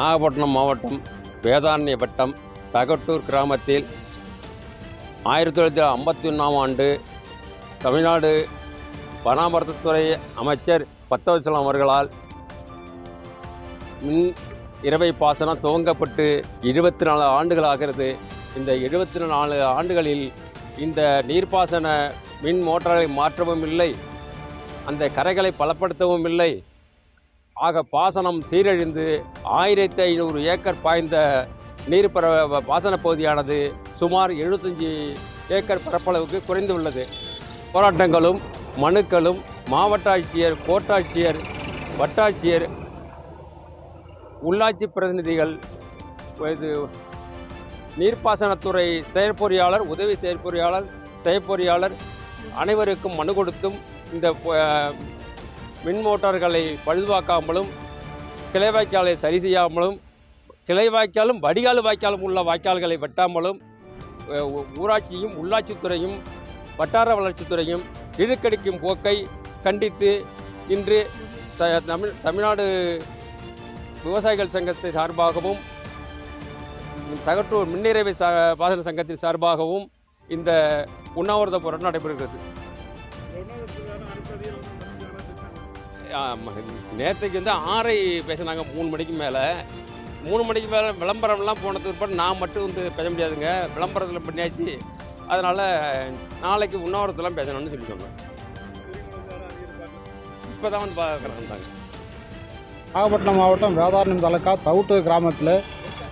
நாகப்பட்டினம் மாவட்டம் வேதாரண்ய வட்டம் தகட்டூர் கிராமத்தில் ஆயிரத்தி தொள்ளாயிரத்தி ஐம்பத்தி ஒன்றாம் ஆண்டு தமிழ்நாடு பராமரிப்புத்துறை அமைச்சர் பத்தவச்சலம் அவர்களால் மின் இரவை பாசனம் துவங்கப்பட்டு இருபத்தி நாலு ஆண்டுகள் ஆகிறது. இந்த எழுபத்தி நாலு ஆண்டுகளில் இந்த நீர்ப்பாசன மின் மோட்டாரை மாற்றவும் இல்லை. அந்த கரைகளை பலப்படுத்தவும் இல்லை. ஆக பாசனம் சீரழிந்து ஆயிரத்தி ஐநூறு ஏக்கர் பாய்ந்த நீர்ப்பர பாசன பகுதியானது சுமார் எழுபத்தஞ்சி ஏக்கர் பரப்பளவுக்கு குறைந்துள்ளது போராட்டங்களும் மனுக்களும் மாவட்ட ஆட்சியர் கோட்டாட்சியர் வட்டாட்சியர் உள்ளாட்சி பிரதிநிதிகள் இது நீர்ப்பாசனத்துறை செயற்பொறியாளர் உதவி செயற்பொறியாளர் செயற்பொறியாளர் அனைவருக்கும் மனு கொடுத்தும் இந்த மின் மோட்டார்களை பழுதுவாக்காமலும் கிளை வாய்க்காலை சரி செய்யாமலும் கிளை வாய்க்காலும் வடிகால் வாய்க்காலும் உள்ள வாய்க்கால்களை வெட்டாமலும் ஊராட்சியும் உள்ளாட்சித்துறையும் வட்டார வளர்ச்சித்துறையும் இழுக்கடிக்கும் போக்கை கண்டித்து இன்று த- தமிழ் தமிழ்நாடு விவசாயிகள் சங்கத்தை சார்பாகவும் தகட்டூர் மின்னிறைவை சா பாசன சங்கத்தின் சார்பாகவும் இந்த உண்ணாவிரத போராட்டம் நடைபெறுகிறது. நேற்றுக்கு வந்து ஆறை பேசினாங்க மூணு மணிக்கு மேலே. மூணு மணிக்கு மேலே விளம்பரம்லாம் போனதுக்கு பிற்பாடு நான் மட்டும் வந்து பேச முடியாதுங்க. விளம்பரத்தில் பண்ணியாச்சு. அதனால் நாளைக்கு உண்ணாவிரதெல்லாம் பேசணும்னு சொல்லி சொன்னேன். இப்போ தான் வந்து பார்க்குறாங்க நாகப்பட்டினம் மாவட்டம் வேதாரண்யம் தலக்கா தவுட்டூர் கிராமத்தில்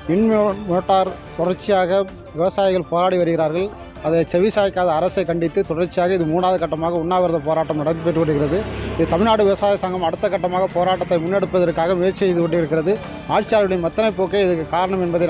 மின் மோட்டார் தொடர்ச்சியாக விவசாயிகள் போராடி வருகிறார்கள். அதை செவிசாய்க்காத அரசை கண்டித்து தொடர்ச்சியாக இது மூணாவது கட்டமாக உண்ணாவிரத போராட்டம் நடைபெற்று வருகிறது இது தமிழ்நாடு விவசாய சங்கம் அடுத்த கட்டமாக போராட்டத்தை முன்னெடுப்பதற்காக முயற்சி செய்து கொண்டிருக்கிறது. ஆட்சியாளர்களின் மத்தனை போக்கே இதுக்கு காரணம் என்பதை